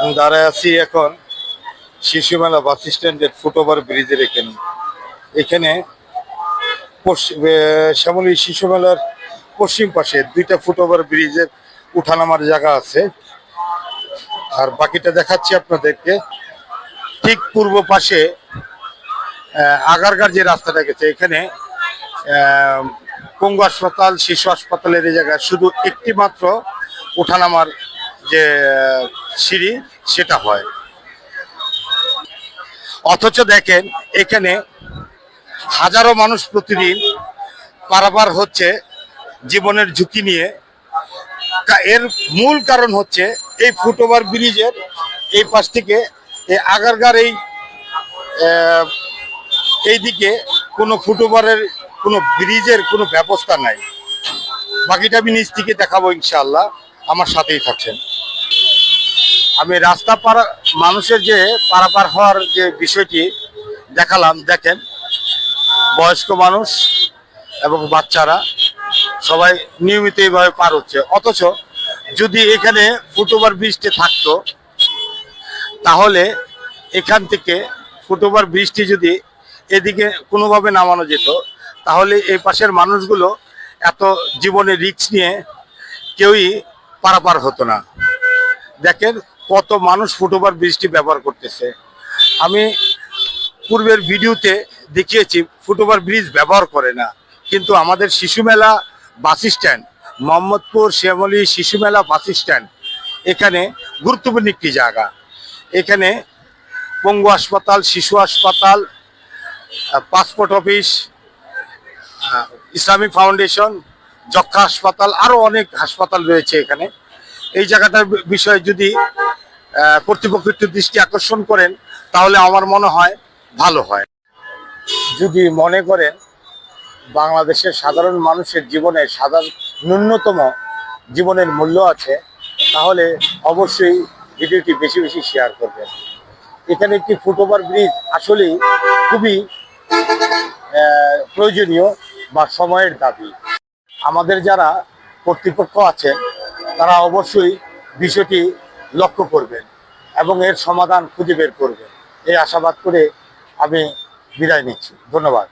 আমি দাঁড়ায় আছি এখন শিশুমেলা বাস স্ট্যান্ডের ফুটওভার ব্রিজের এখানে। এখানে শ্যামলী শিশু মেলার পশ্চিম পাশে দুইটা ফুটওভার ব্রিজের উঠানামার জায়গা আছে। আর বাকিটা দেখাচ্ছি আপনাদেরকে। ঠিক পূর্ব পাশে আগারগার যে রাস্তাটা গেছে, এখানে পঙ্গু হাসপাতাল, শিশু হাসপাতালের এই জায়গায় শুধু একটি মাত্র ওঠানামার যে সিঁড়ি, সেটা হয়। অথচ দেখেন, এখানে হাজারো মানুষ প্রতিদিন পারাপার হচ্ছে জীবনের ঝুঁকি নিয়ে। এর মূল কারণ হচ্ছে এই ফুটওভার ব্রিজের এই পাশ থেকে এই আগারগার এই এইদিকে কোনো ফুটওভারের, কোনো ব্রিজের কোনো ব্যবস্থা নাই। বাকিটা আমি নিচ থেকে দেখাবো ইনশাআল্লাহ। আমার সাথেই থাকছেন। আমি রাস্তা পারা মানুষের যে পারাপার হওয়ার যে বিষয়টি দেখালাম, দেখেন, বয়স্ক মানুষ এবং বাচ্চারা সবাই নিয়মিত এইভাবে পার হচ্ছে। অথচ যদি এখানে ফুটওভার ব্রিজটি থাকতো, তাহলে এখান থেকে ফুটওভার ব্রিজটি যদি এদিকে কোনোভাবে নামানো যেত, তাহলে এই পাশের মানুষগুলো এত জীবনে রিস্ক নিয়ে কেউই পারাপার হতো না। দেখেন কত মানুষ ফুটওভার ব্রিজটি ব্যবহার করতেছে। আমি পূর্বের ভিডিওতে দেখিয়েছি, ফুটওভার ব্রিজ ব্যবহার করে না। কিন্তু আমাদের শিশু মেলা বাস স্ট্যান্ড, মোহাম্মদপুর শ্যামলী শিশু মেলা বাস স্ট্যান্ড, এখানে গুরুত্বপূর্ণ একটি জায়গা। এখানে পঙ্গু হাসপাতাল, শিশু হাসপাতাল পাসপোর্ট অফিস ইসলামিক ফাউন্ডেশন যক্ষা হাসপাতাল আরও অনেক হাসপাতাল রয়েছে এখানে। এই জায়গাটার বিষয়ে যদি কর্তৃপক্ষ একটু দৃষ্টি আকর্ষণ করেন, তাহলে আমার মনে হয় ভালো হয়। যদি মনে করেন, বাংলাদেশের সাধারণ মানুষের জীবনে সাধারণ, ন্যূনতম জীবনের মূল্য আছে, তাহলে অবশ্যই ভিডিওটি বেশি বেশি শেয়ার করবেন। এখানে একটি ফুটওভার ব্রিজ আসলেই খুবই প্রয়োজনীয় বা সময়ের দাবি। আমাদের যারা কর্তৃপক্ষ আছেন তারা অবশ্যই বিষয়টি লক্ষ্য করবেন এবং এর সমাধান খুঁজে বের করবেন। এই আশাবাদ করে আমি বিদায় নিচ্ছি। ধন্যবাদ।